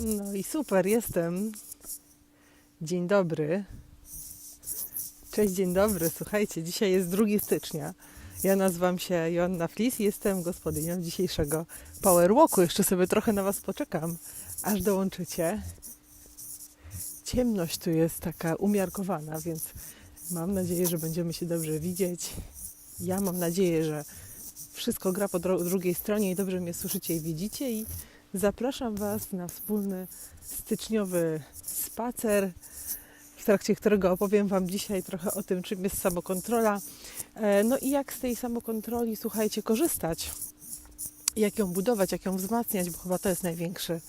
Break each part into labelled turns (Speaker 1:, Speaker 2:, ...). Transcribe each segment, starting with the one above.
Speaker 1: No i super, jestem. Dzień dobry. Cześć, dzień dobry. Słuchajcie, dzisiaj jest 2 stycznia. Ja nazywam się Joanna Flis i jestem gospodynią dzisiejszego Power Walku. Jeszcze sobie trochę na Was poczekam, aż dołączycie. Ciemność tu jest taka umiarkowana, więc mam nadzieję, że będziemy się dobrze widzieć. Ja mam nadzieję, że wszystko gra po drugiej stronie i dobrze mnie słyszycie i widzicie i zapraszam Was na wspólny styczniowy spacer, w trakcie którego opowiem Wam dzisiaj trochę o tym, czym jest samokontrola, e, no i jak z tej samokontroli, słuchajcie, korzystać, jak ją budować, jak ją wzmacniać, bo chyba to jest największy,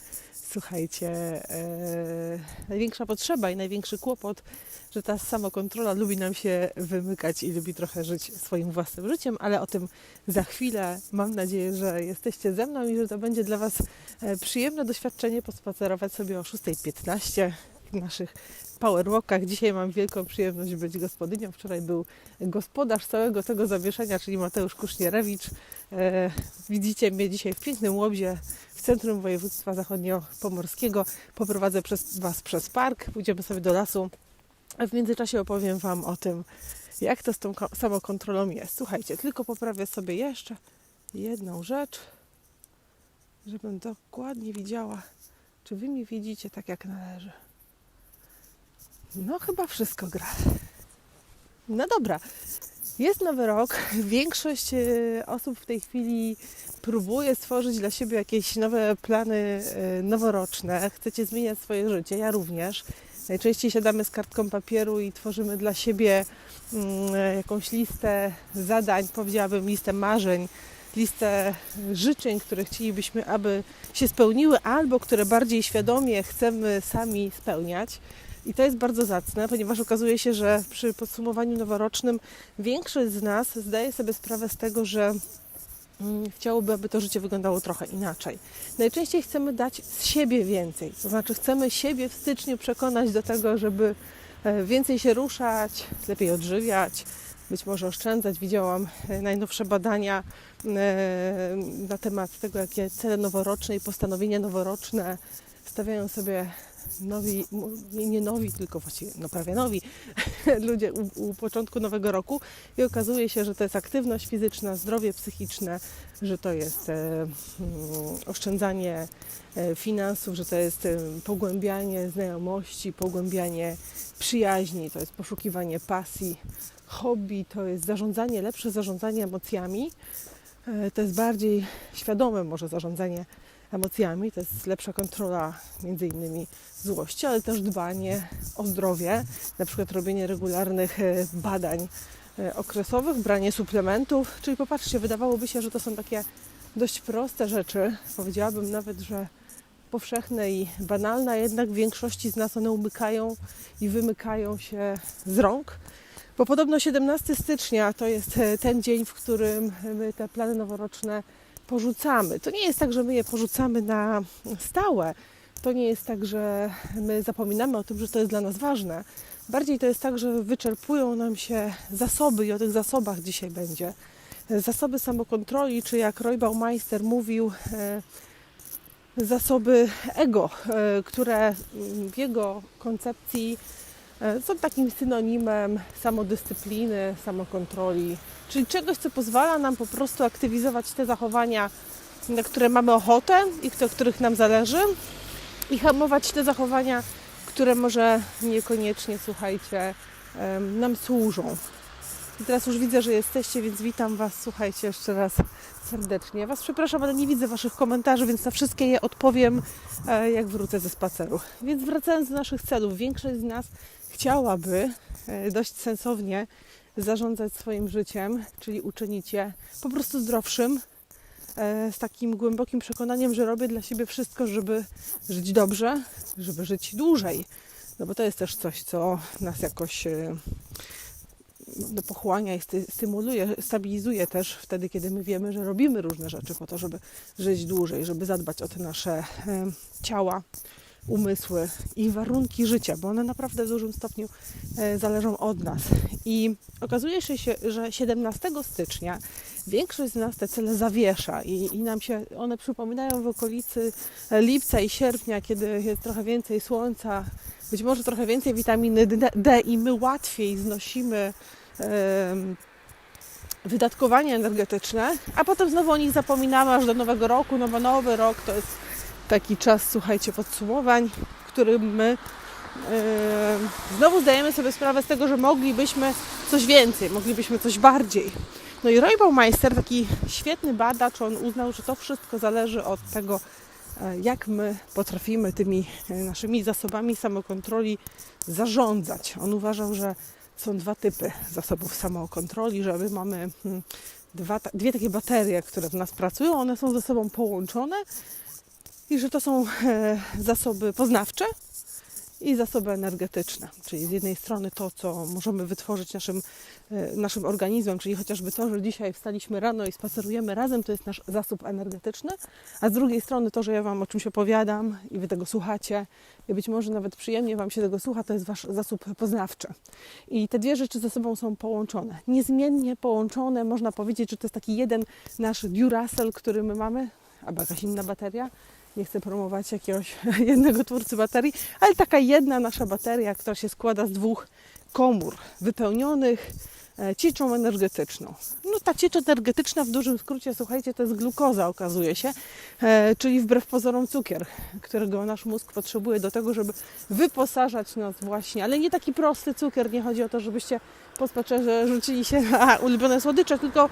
Speaker 1: słuchajcie, e, największa potrzeba i największy kłopot, że ta samokontrola lubi nam się wymykać i lubi trochę żyć swoim własnym życiem, ale o tym za chwilę. Mam nadzieję, że jesteście ze mną i że to będzie dla Was e, przyjemne doświadczenie pospacerować sobie o 6.15 w naszych powerwalkach. Dzisiaj mam wielką przyjemność być gospodynią. Wczoraj był gospodarz całego tego zawieszenia, czyli Mateusz Kusznierewicz. E, widzicie mnie dzisiaj w pięknym Łobzie w centrum województwa zachodniopomorskiego. Poprowadzę przez Was przez park, pójdziemy sobie do lasu. A w międzyczasie opowiem Wam o tym, jak to z tą ko- samokontrolą jest. Słuchajcie, tylko poprawię sobie jeszcze jedną rzecz, żebym dokładnie widziała, czy Wy mnie widzicie tak jak należy. No, chyba wszystko gra. No dobra. Jest nowy rok. Większość e, osób w tej chwili próbuje stworzyć dla siebie jakieś nowe plany e, noworoczne. Chcecie zmieniać swoje życie. Ja również. Najczęściej siadamy z kartką papieru i tworzymy dla siebie mm, e, jakąś listę zadań, powiedziałabym listę marzeń, listę życzeń, które chcielibyśmy, aby się spełniły, albo które bardziej świadomie chcemy sami spełniać. I to jest bardzo zacne, ponieważ okazuje się, że przy podsumowaniu noworocznym większość z nas zdaje sobie sprawę z tego, że mm, chciałoby, aby to życie wyglądało trochę inaczej. Najczęściej chcemy dać z siebie więcej, to znaczy chcemy siebie w styczniu przekonać do tego, żeby e, więcej się ruszać, lepiej odżywiać, być może oszczędzać. Widziałam e, najnowsze badania e, na temat tego, jakie cele noworoczne i postanowienia noworoczne stawiają sobie nowi, nie nie nowi, tylko właściwie no prawie nowi ludzie u, u początku nowego roku i okazuje się, że to jest aktywność fizyczna, zdrowie psychiczne, że to jest e, mm, oszczędzanie e, finansów, że to jest e, pogłębianie znajomości, pogłębianie przyjaźni, to jest poszukiwanie pasji, hobby, to jest zarządzanie, lepsze zarządzanie emocjami, e, to jest bardziej świadome może zarządzanie emocjami, to jest lepsza kontrola między innymi złości, ale też dbanie o zdrowie, na przykład robienie regularnych e, badań e, okresowych, branie suplementów, czyli popatrzcie, wydawałoby się, że to są takie dość proste rzeczy, powiedziałabym nawet, że powszechne i banalne, a jednak w większości z nas one umykają i wymykają się z rąk. Bo podobno 17 stycznia to jest e, ten dzień, w którym my te plany noworoczne porzucamy. To nie jest tak, że my je porzucamy na stałe. To nie jest tak, że my zapominamy o tym, że to jest dla nas ważne. Bardziej to jest tak, że wyczerpują nam się zasoby i o tych zasobach dzisiaj będzie. Zasoby samokontroli, czy jak Roy Baumeister mówił, e, zasoby ego, e, które w jego koncepcji e, są takim synonimem samodyscypliny, samokontroli, czyli czegoś, co pozwala nam po prostu aktywizować te zachowania, na które mamy ochotę i do których nam zależy, i hamować te zachowania, które może niekoniecznie, słuchajcie, nam służą. I teraz już widzę, że jesteście, więc witam Was, słuchajcie, jeszcze raz serdecznie. Was przepraszam, ale nie widzę Waszych komentarzy, więc na wszystkie je odpowiem, e, jak wrócę ze spaceru. Więc wracając do naszych celów, większość z nas chciałaby e, dość sensownie zarządzać swoim życiem, czyli uczynić je po prostu zdrowszym, e, z takim głębokim przekonaniem, że robię dla siebie wszystko, żeby żyć dobrze, żeby żyć dłużej. No bo to jest też coś, co nas jakoś e, pochłania i sty- stymuluje, stabilizuje też wtedy, kiedy my wiemy, że robimy różne rzeczy po to, żeby żyć dłużej, żeby zadbać o te nasze e, ciała, umysły i warunki życia, bo one naprawdę w dużym stopniu e, zależą od nas. I okazuje się, że 17 stycznia większość z nas te cele zawiesza i, i nam się one przypominają w okolicy lipca i sierpnia, kiedy jest trochę więcej słońca, być może trochę więcej witaminy D, i my łatwiej znosimy wydatkowanie energetyczne, a potem znowu o nich zapominamy aż do nowego roku, no bo nowy rok to jest taki czas, słuchajcie, podsumowań, w którym my Yy, znowu zdajemy sobie sprawę z tego, że moglibyśmy coś więcej, moglibyśmy coś bardziej. No i Roy Baumeister, taki świetny badacz, on uznał, że to wszystko zależy od tego, e, jak my potrafimy tymi e, naszymi zasobami samokontroli zarządzać. On uważał, że są dwa typy zasobów samokontroli, że my mamy hmm, dwa, dwie takie baterie, które w nas pracują, one są ze sobą połączone i że to są e, zasoby poznawcze i zasoby energetyczne, czyli z jednej strony to, co możemy wytworzyć naszym, e, naszym organizmem, czyli chociażby to, że dzisiaj wstaliśmy rano i spacerujemy razem, to jest nasz zasób energetyczny, a z drugiej strony to, że ja Wam o czymś opowiadam i Wy tego słuchacie i być może nawet przyjemnie Wam się tego słucha, to jest Wasz zasób poznawczy. I te dwie rzeczy ze sobą są połączone. Niezmiennie połączone, można powiedzieć, że to jest taki jeden nasz Duracell, który my mamy, albo jakaś inna bateria, nie chcę promować jakiegoś jednego twórcy baterii, ale taka jedna nasza bateria, która się składa z dwóch komór wypełnionych e, cieczą energetyczną. No ta ciecz energetyczna w dużym skrócie, słuchajcie, to jest glukoza okazuje się, e, czyli wbrew pozorom cukier, którego nasz mózg potrzebuje do tego, żeby wyposażać nas właśnie, ale nie taki prosty cukier, nie chodzi o to, żebyście po spacerze rzucili się na ulubione słodycze, tylko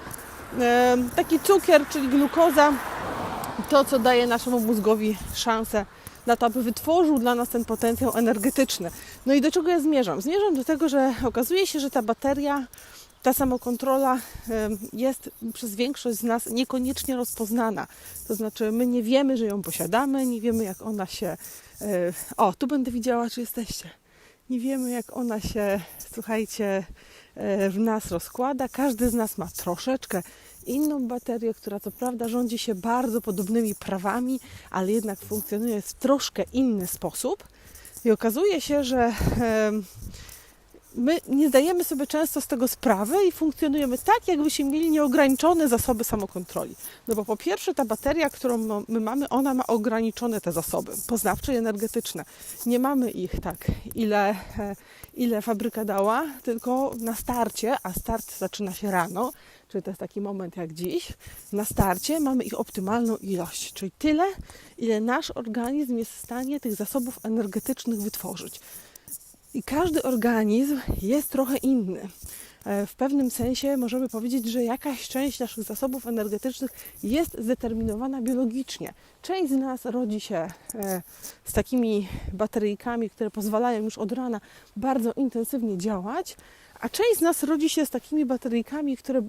Speaker 1: e, taki cukier, czyli glukoza, to, co daje naszemu mózgowi szansę na to, aby wytworzył dla nas ten potencjał energetyczny. No i do czego ja zmierzam? Zmierzam do tego, że okazuje się, że ta bateria, ta samokontrola jest przez większość z nas niekoniecznie rozpoznana. To znaczy, my nie wiemy, że ją posiadamy, nie wiemy, jak ona się. e, O, tu będę widziała, czy jesteście. Nie wiemy, jak ona się, słuchajcie, e, w nas rozkłada. Każdy z nas ma troszeczkę inną baterię, która co prawda rządzi się bardzo podobnymi prawami, ale jednak funkcjonuje w troszkę inny sposób. I okazuje się, że my nie zdajemy sobie często z tego sprawy i funkcjonujemy tak, jakbyśmy mieli nieograniczone zasoby samokontroli. No bo po pierwsze ta bateria, którą my mamy, ona ma ograniczone te zasoby poznawcze i energetyczne. Nie mamy ich tak, ile, e, ile fabryka dała, tylko na starcie, a start zaczyna się rano, czyli to jest taki moment jak dziś, na starcie mamy ich optymalną ilość, czyli tyle, ile nasz organizm jest w stanie tych zasobów energetycznych wytworzyć. I każdy organizm jest trochę inny. E, W pewnym sensie możemy powiedzieć, że jakaś część naszych zasobów energetycznych jest zdeterminowana biologicznie. Część z nas rodzi się e, z takimi bateryjkami, które pozwalają już od rana bardzo intensywnie działać, a część z nas rodzi się z takimi bateryjkami, które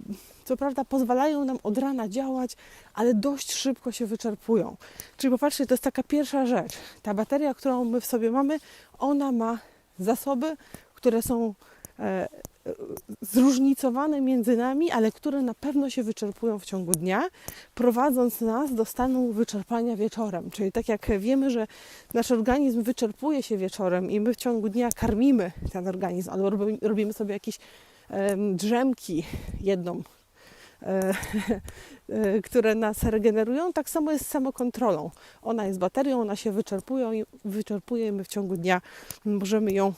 Speaker 1: co prawda pozwalają nam od rana działać, ale dość szybko się wyczerpują. Czyli popatrzcie, to jest taka pierwsza rzecz. Ta bateria, którą my w sobie mamy, ona ma zasoby, które są e, zróżnicowane między nami, ale które na pewno się wyczerpują w ciągu dnia, prowadząc nas do stanu wyczerpania wieczorem. Czyli tak jak wiemy, że nasz organizm wyczerpuje się wieczorem i my w ciągu dnia karmimy ten organizm, albo robi- robimy sobie jakieś em, drzemki jedną, e, e, które nas regenerują, tak samo jest z samokontrolą. Ona jest baterią, ona się wyczerpuje i my w ciągu dnia możemy ją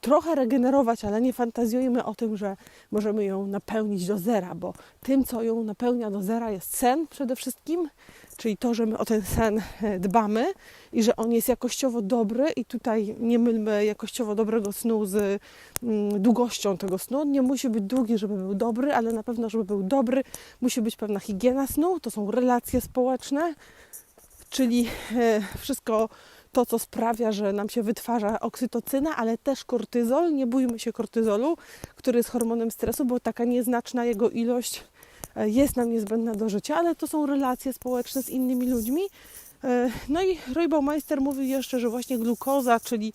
Speaker 1: trochę regenerować, ale nie fantazjujmy o tym, że możemy ją napełnić do zera, bo tym, co ją napełnia do zera jest sen przede wszystkim, czyli to, że my o ten sen e, dbamy i że on jest jakościowo dobry i tutaj nie mylmy jakościowo dobrego snu z mm, długością tego snu. Nie musi być długi, żeby był dobry, ale na pewno, żeby był dobry, musi być pewna higiena snu, to są relacje społeczne, czyli e, wszystko to, co sprawia, że nam się wytwarza oksytocyna, ale też kortyzol. Nie bójmy się kortyzolu, który jest hormonem stresu, bo taka nieznaczna jego ilość e, jest nam niezbędna do życia, ale to są relacje społeczne z innymi ludźmi. E, No i Roy Baumeister mówił jeszcze, że właśnie glukoza, czyli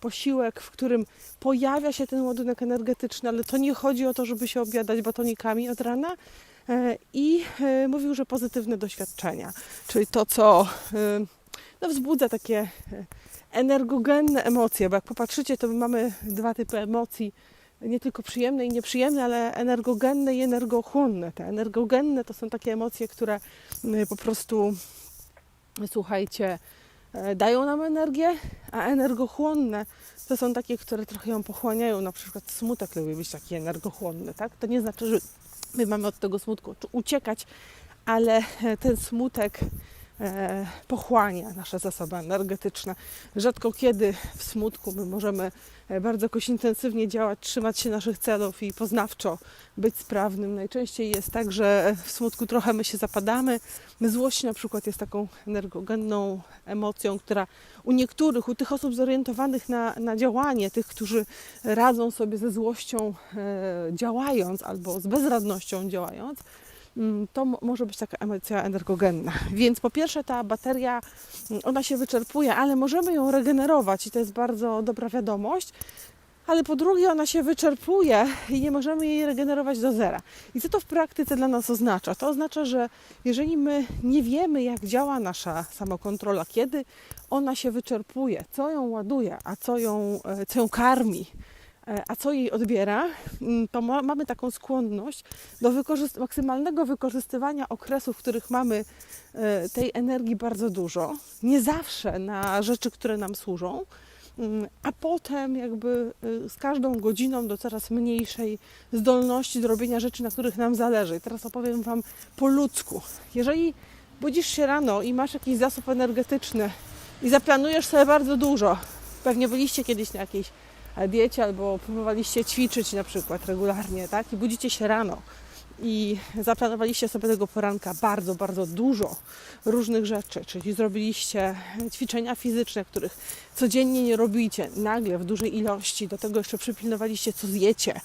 Speaker 1: posiłek, w którym pojawia się ten ładunek energetyczny, ale to nie chodzi o to, żeby się obiadać batonikami od rana. E, I mówił, że pozytywne doświadczenia, czyli to, co no, wzbudza takie e, energogenne emocje, bo jak popatrzycie, to my mamy dwa typy emocji. nie tylko przyjemne i nieprzyjemne, ale energogenne i energochłonne. Te energogenne to są takie emocje, które po prostu, słuchajcie, e, dają nam energię, a energochłonne to są takie, które trochę ją pochłaniają. Na przykład smutek lubi być taki energochłonny, tak? To nie znaczy, że my mamy od tego smutku uciekać, ale e, ten smutek pochłania nasze zasoby energetyczne. Rzadko kiedy w smutku my możemy e, bardzo jakoś intensywnie działać, trzymać się naszych celów i poznawczo być sprawnym. Najczęściej jest tak, że w smutku trochę my się zapadamy. Złość na przykład jest taką energogenną emocją, która u niektórych, u tych osób zorientowanych na, na działanie, tych, którzy radzą sobie ze złością e, działając albo z bezradnością działając, to mo- może być taka emocja energogenna. Więc po pierwsze ta bateria, mm, ona się wyczerpuje, ale możemy ją regenerować i to jest bardzo dobra wiadomość. Ale po drugie ona się wyczerpuje i nie możemy jej regenerować do zera. I co to w praktyce dla nas oznacza? To oznacza, że jeżeli my nie wiemy, jak działa nasza samokontrola, kiedy ona się wyczerpuje, co ją ładuje, a co ją, e, co ją karmi, a co jej odbiera, mm, to ma, mamy taką skłonność do maksymalnego wykorzystywania okresów, w których mamy e, tej energii bardzo dużo, nie zawsze na rzeczy, które nam służą, mm, a potem jakby y, z każdą godziną do coraz mniejszej zdolności do robienia rzeczy, na których nam zależy. I teraz opowiem Wam po ludzku. Jeżeli budzisz się rano i masz jakiś zasób energetyczny i zaplanujesz sobie bardzo dużo, pewnie byliście kiedyś na jakiejś e, diecie albo próbowaliście ćwiczyć na przykład regularnie, tak? I budzicie się rano i zaplanowaliście sobie tego poranka bardzo, bardzo dużo różnych rzeczy, czyli zrobiliście ćwiczenia fizyczne, których codziennie nie robicie, nagle w dużej ilości, do tego jeszcze przypilnowaliście, co zjecie,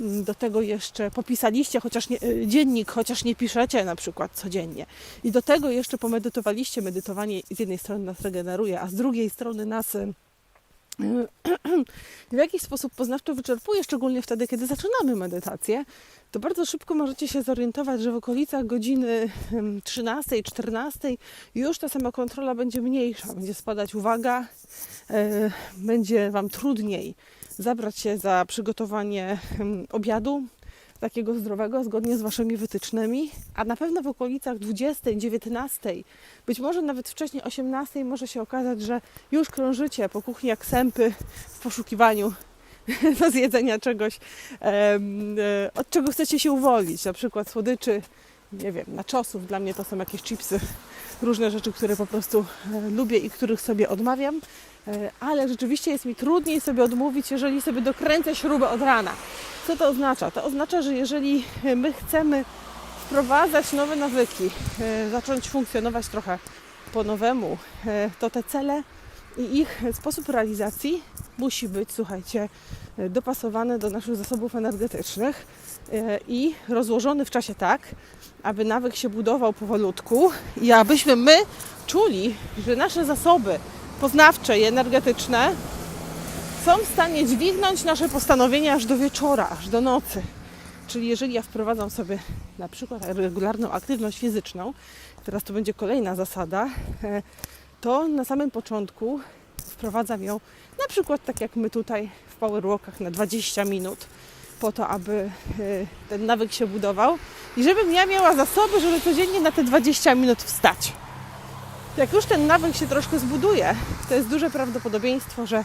Speaker 1: do tego jeszcze popisaliście chociaż nie, dziennik, chociaż nie piszecie na przykład codziennie. I do tego jeszcze pomedytowaliście. Medytowanie z jednej strony nas regeneruje, a z drugiej strony nas w jakiś sposób poznawczo wyczerpuje, szczególnie wtedy, kiedy zaczynamy medytację, to bardzo szybko możecie się zorientować, że w okolicach godziny 13, 14 już ta sama kontrola będzie mniejsza, będzie spadać uwaga, e, będzie Wam trudniej zabrać się za przygotowanie obiadu takiego zdrowego, zgodnie z Waszymi wytycznymi, a na pewno w okolicach 20, 19, być może nawet wcześniej 18 może się okazać, że już krążycie po kuchni jak sępy w poszukiwaniu do zjedzenia czegoś, e, od czego chcecie się uwolnić, na przykład słodyczy, nie wiem, naczosów, dla mnie to są jakieś chipsy, różne rzeczy, które po prostu e, lubię i których sobie odmawiam, E, ale rzeczywiście jest mi trudniej sobie odmówić, jeżeli sobie dokręcę śrubę od rana. Co to oznacza? To oznacza, że jeżeli my chcemy wprowadzać nowe nawyki, e, zacząć funkcjonować trochę po nowemu, e, to te cele i ich sposób realizacji musi być, słuchajcie, e, dopasowany do naszych zasobów energetycznych e, i rozłożony w czasie tak, aby nawyk się budował powolutku i abyśmy my czuli, że nasze zasoby poznawcze i energetyczne są w stanie dźwignąć nasze postanowienia aż do wieczora, aż do nocy. Czyli jeżeli ja wprowadzam sobie na przykład regularną aktywność fizyczną, teraz to będzie kolejna zasada, e, to na samym początku wprowadzam ją na przykład tak jak my tutaj w Powerwalkach na 20 minut po to, aby e, ten nawyk się budował i żebym ja miała zasoby, żeby codziennie na te 20 minut wstać. Jak już ten nawyk się troszkę zbuduje, to jest duże prawdopodobieństwo, że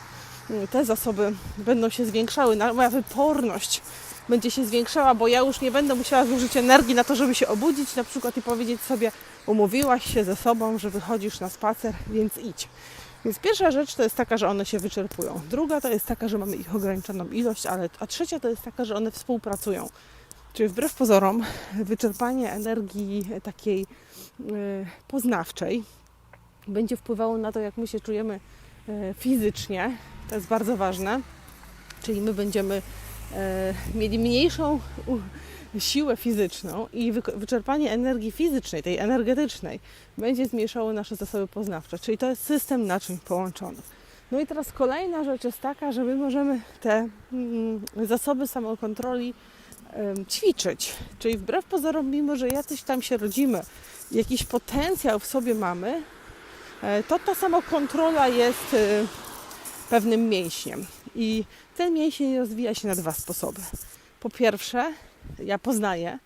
Speaker 1: mm, te zasoby będą się zwiększały, na- moja wyporność będzie się zwiększała, bo ja już nie będę musiała zużyć energii na to, żeby się obudzić na przykład i powiedzieć sobie, umówiłaś się ze sobą, że wychodzisz na spacer, więc idź. Więc pierwsza rzecz to jest taka, że one się wyczerpują. Druga to jest taka, że mamy ich ograniczoną ilość, ale a trzecia to jest taka, że one współpracują. Czyli wbrew pozorom wyczerpanie energii takiej e, poznawczej będzie wpływało na to, jak my się czujemy e, fizycznie. To jest bardzo ważne. Czyli my będziemy e, mieli mniejszą siłę fizyczną i wyczerpanie energii fizycznej, tej energetycznej, będzie zmniejszało nasze zasoby poznawcze. Czyli to jest system naczyń połączonych. No i teraz kolejna rzecz jest taka, że my możemy te mm, zasoby samokontroli ćwiczyć. Czyli wbrew pozorom, mimo że jacyś tam się rodzimy, jakiś potencjał w sobie mamy, e, to ta samokontrola jest e, pewnym mięśniem. I ten mięsień rozwija się na dwa sposoby. Po pierwsze, ja poznaję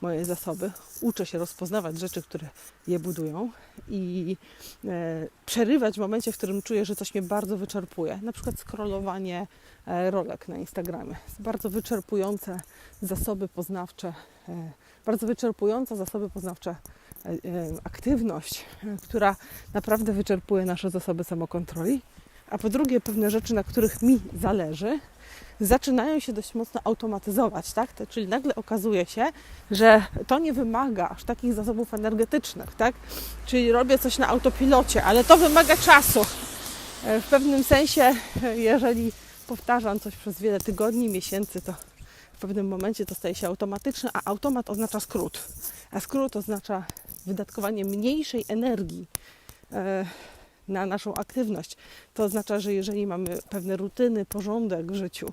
Speaker 1: moje zasoby, uczę się rozpoznawać rzeczy, które je budują i e, przerywać w momencie, w którym czuję, że coś mnie bardzo wyczerpuje. Na przykład scrollowanie e, rolek na Instagramie. Bardzo wyczerpujące zasoby poznawcze, e, bardzo wyczerpująca zasoby poznawcze e, e, aktywność, e, która naprawdę wyczerpuje nasze zasoby samokontroli. A po drugie, pewne rzeczy, na których mi zależy, zaczynają się dość mocno automatyzować, tak? Czyli nagle okazuje się, że to nie wymaga aż takich zasobów energetycznych, tak? Czyli robię coś na autopilocie, ale to wymaga czasu. E, W pewnym sensie, e, jeżeli powtarzam coś przez wiele tygodni, miesięcy, to w pewnym momencie to staje się automatyczne, a automat oznacza skrót. A skrót oznacza wydatkowanie mniejszej energii e, na naszą aktywność. To oznacza, że jeżeli mamy pewne rutyny, porządek w życiu,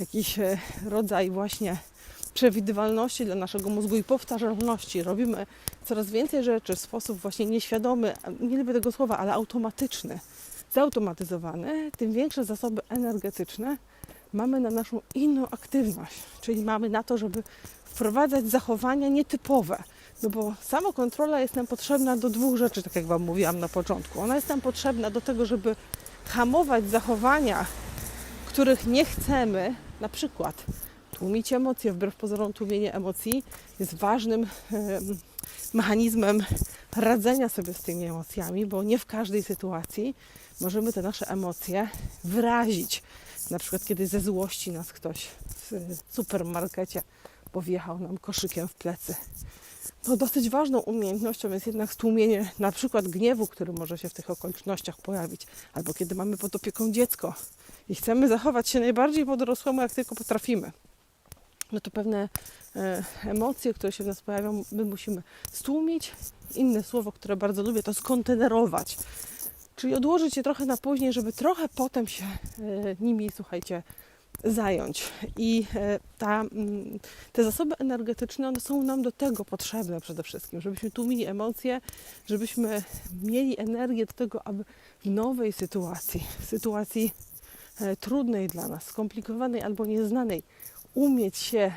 Speaker 1: jakiś e, rodzaj właśnie przewidywalności dla naszego mózgu i powtarzalności, robimy coraz więcej rzeczy w sposób właśnie nieświadomy, nie lubię tego słowa, ale automatyczny, zautomatyzowany, tym większe zasoby energetyczne mamy na naszą inną aktywność, czyli mamy na to, żeby wprowadzać zachowania nietypowe. No bo samokontrola jest nam potrzebna do dwóch rzeczy, tak jak Wam mówiłam na początku. Ona jest nam potrzebna do tego, żeby hamować zachowania, których nie chcemy, na przykład tłumić emocje, wbrew pozorom tłumienie emocji jest ważnym em, mechanizmem radzenia sobie z tymi emocjami, bo nie w każdej sytuacji możemy te nasze emocje wyrazić. Na przykład, kiedy ze złości nas ktoś w supermarkecie powjechał nam koszykiem w plecy. No, dosyć ważną umiejętnością jest jednak stłumienie na przykład gniewu, który może się w tych okolicznościach pojawić, albo kiedy mamy pod opieką dziecko i chcemy zachować się najbardziej po dorosłemu, jak tylko potrafimy. No to pewne e, emocje, które się w nas pojawią, my musimy stłumić. Inne słowo, które bardzo lubię, to skontenerować. Czyli odłożyć je trochę na później, żeby trochę potem się e, nimi, słuchajcie, zająć. I e, ta, mm, te zasoby energetyczne, one są nam do tego potrzebne przede wszystkim, żebyśmy tłumili emocje, żebyśmy mieli energię do tego, aby w nowej sytuacji, sytuacji e, trudnej dla nas, skomplikowanej albo nieznanej, umieć się e,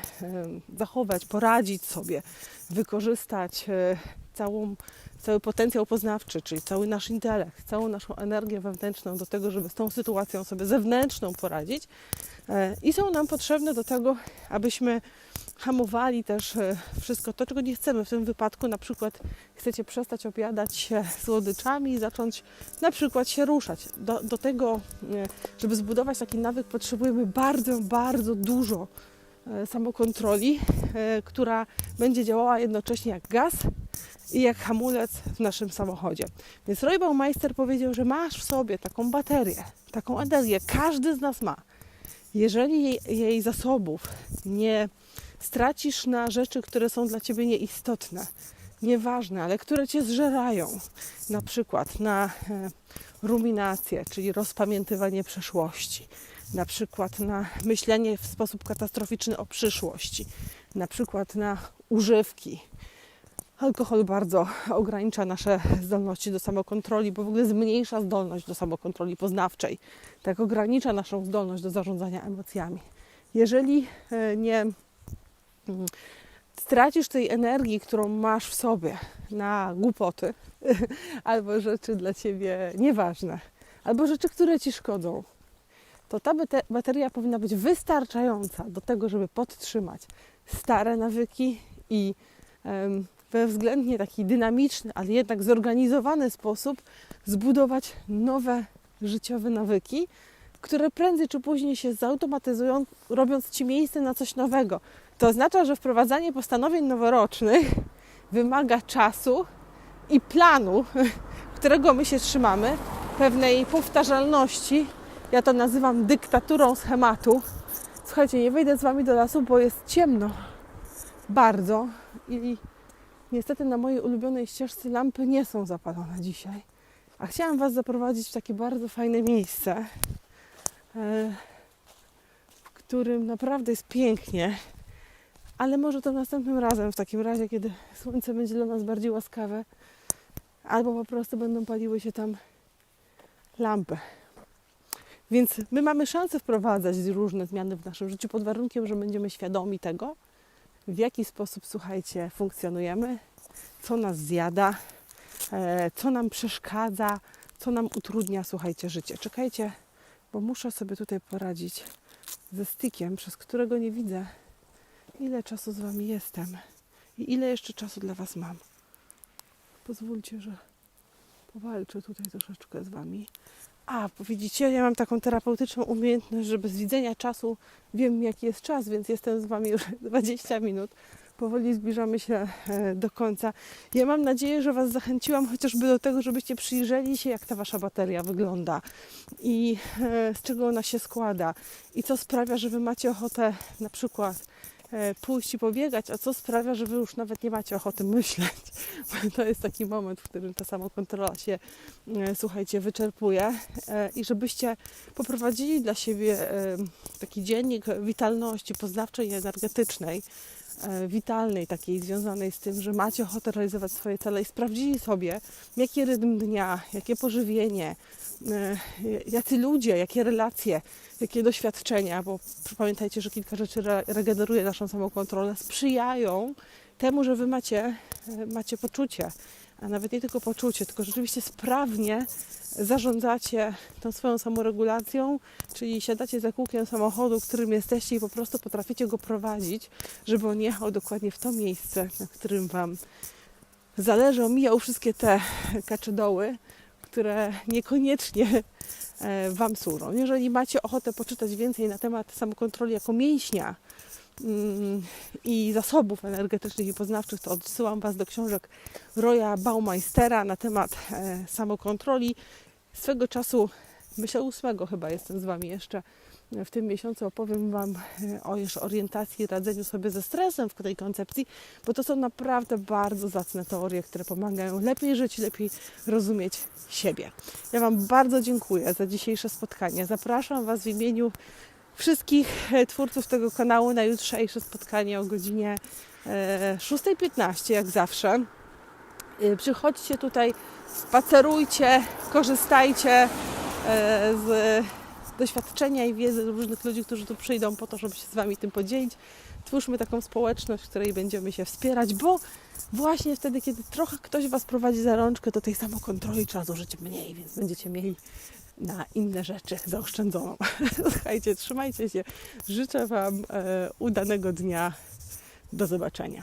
Speaker 1: zachować, poradzić sobie, wykorzystać całą, cały potencjał poznawczy, czyli cały nasz intelekt, całą naszą energię wewnętrzną do tego, żeby z tą sytuacją sobie zewnętrzną poradzić. E, I są nam potrzebne do tego, abyśmy hamowali też e, wszystko to, czego nie chcemy. W tym wypadku na przykład chcecie przestać obiadać się słodyczami i zacząć na przykład się ruszać. Do, do tego, e, żeby zbudować taki nawyk, potrzebujemy bardzo, bardzo dużo samokontroli, która będzie działała jednocześnie jak gaz i jak hamulec w naszym samochodzie. Więc Roy Baumeister powiedział, że masz w sobie taką baterię, taką energię, każdy z nas ma. Jeżeli jej, jej zasobów nie stracisz na rzeczy, które są dla ciebie nieistotne, nieważne, ale które cię zżerają, na przykład na e, ruminację, czyli rozpamiętywanie przeszłości, na przykład na myślenie w sposób katastroficzny o przyszłości, na przykład na używki. Alkohol bardzo ogranicza nasze zdolności do samokontroli, bo w ogóle zmniejsza zdolność do samokontroli poznawczej. Tak ogranicza naszą zdolność do zarządzania emocjami. Jeżeli e, nie mm, stracisz tej energii, którą masz w sobie na głupoty albo rzeczy dla ciebie nieważne, albo rzeczy, które ci szkodzą, to ta bate- bateria powinna być wystarczająca do tego, żeby podtrzymać stare nawyki i em, we względnie taki dynamiczny, ale jednak zorganizowany sposób zbudować nowe życiowe nawyki, które prędzej czy później się zautomatyzują, robiąc ci miejsce na coś nowego. To oznacza, że wprowadzanie postanowień noworocznych wymaga czasu i planu, którego my się trzymamy, pewnej powtarzalności. Ja to nazywam dyktaturą schematu. Słuchajcie, nie wyjdę z wami do lasu, bo jest ciemno. Bardzo. I niestety na mojej ulubionej ścieżce lampy nie są zapalone dzisiaj. A chciałam Was zaprowadzić w takie bardzo fajne miejsce, e, w którym naprawdę jest pięknie. Ale może to następnym razem, w takim razie, kiedy słońce będzie dla nas bardziej łaskawe, albo po prostu będą paliły się tam lampy. Więc my mamy szansę wprowadzać różne zmiany w naszym życiu pod warunkiem, że będziemy świadomi tego, w jaki sposób, słuchajcie, funkcjonujemy, co nas zjada, e, co nam przeszkadza, co nam utrudnia, słuchajcie, życie. Czekajcie, bo muszę sobie tutaj poradzić ze stykiem, przez którego nie widzę, ile czasu z Wami jestem i ile jeszcze czasu dla Was mam. Pozwólcie, że powalczę tutaj troszeczkę z Wami. A, widzicie, ja mam taką terapeutyczną umiejętność, że bez widzenia czasu wiem, jaki jest czas, więc jestem z Wami już 20 minut. Powoli zbliżamy się e, do końca. Ja mam nadzieję, że Was zachęciłam chociażby do tego, żebyście przyjrzeli się, jak ta Wasza bateria wygląda i e, z czego ona się składa i co sprawia, że Wy macie ochotę na przykład pójść i pobiegać, a co sprawia, że Wy już nawet nie macie ochoty myśleć. To jest taki moment, w którym ta samokontrola się, e, słuchajcie, wyczerpuje e, i żebyście poprowadzili dla siebie e, taki dziennik witalności poznawczej i energetycznej, e, witalnej, takiej związanej z tym, że macie ochotę realizować swoje cele i sprawdzili sobie, jaki rytm dnia, jakie pożywienie, e, jacy ludzie, jakie relacje, jakie doświadczenia, bo pamiętajcie, że kilka rzeczy re- regeneruje naszą samokontrolę, sprzyjają temu, że wy macie, e, macie poczucie, a nawet nie tylko poczucie, tylko rzeczywiście sprawnie zarządzacie tą swoją samoregulacją, czyli siadacie za kółkiem samochodu, którym jesteście i po prostu potraficie go prowadzić, żeby on jechał dokładnie w to miejsce, na którym Wam zależy, omijał wszystkie te kaczedoły, które niekoniecznie e, Wam służą. Jeżeli macie ochotę poczytać więcej na temat samokontroli jako mięśnia mm, i zasobów energetycznych i poznawczych, to odsyłam Was do książek Roya Baumeistera na temat e, samokontroli. Swego czasu, myślę ósmego chyba jestem z Wami jeszcze w tym miesiącu opowiem Wam e, o już orientacji i radzeniu sobie ze stresem w tej koncepcji, bo to są naprawdę bardzo zacne teorie, które pomagają lepiej żyć, lepiej rozumieć siebie. Ja Wam bardzo dziękuję za dzisiejsze spotkanie. Zapraszam Was w imieniu wszystkich e, twórców tego kanału na jutrzejsze spotkanie o godzinie e, 6.15, jak zawsze. E, Przychodźcie tutaj, spacerujcie, korzystajcie e, z doświadczenia i wiedzy różnych ludzi, którzy tu przyjdą po to, żeby się z Wami tym podzielić. Twórzmy taką społeczność, w której będziemy się wspierać, bo właśnie wtedy, kiedy trochę ktoś Was prowadzi za rączkę, to tej samokontroli trzeba zużyć mniej, więc będziecie mieli na inne rzeczy zaoszczędzoną. Słuchajcie, trzymajcie się. Życzę Wam e, udanego dnia. Do zobaczenia.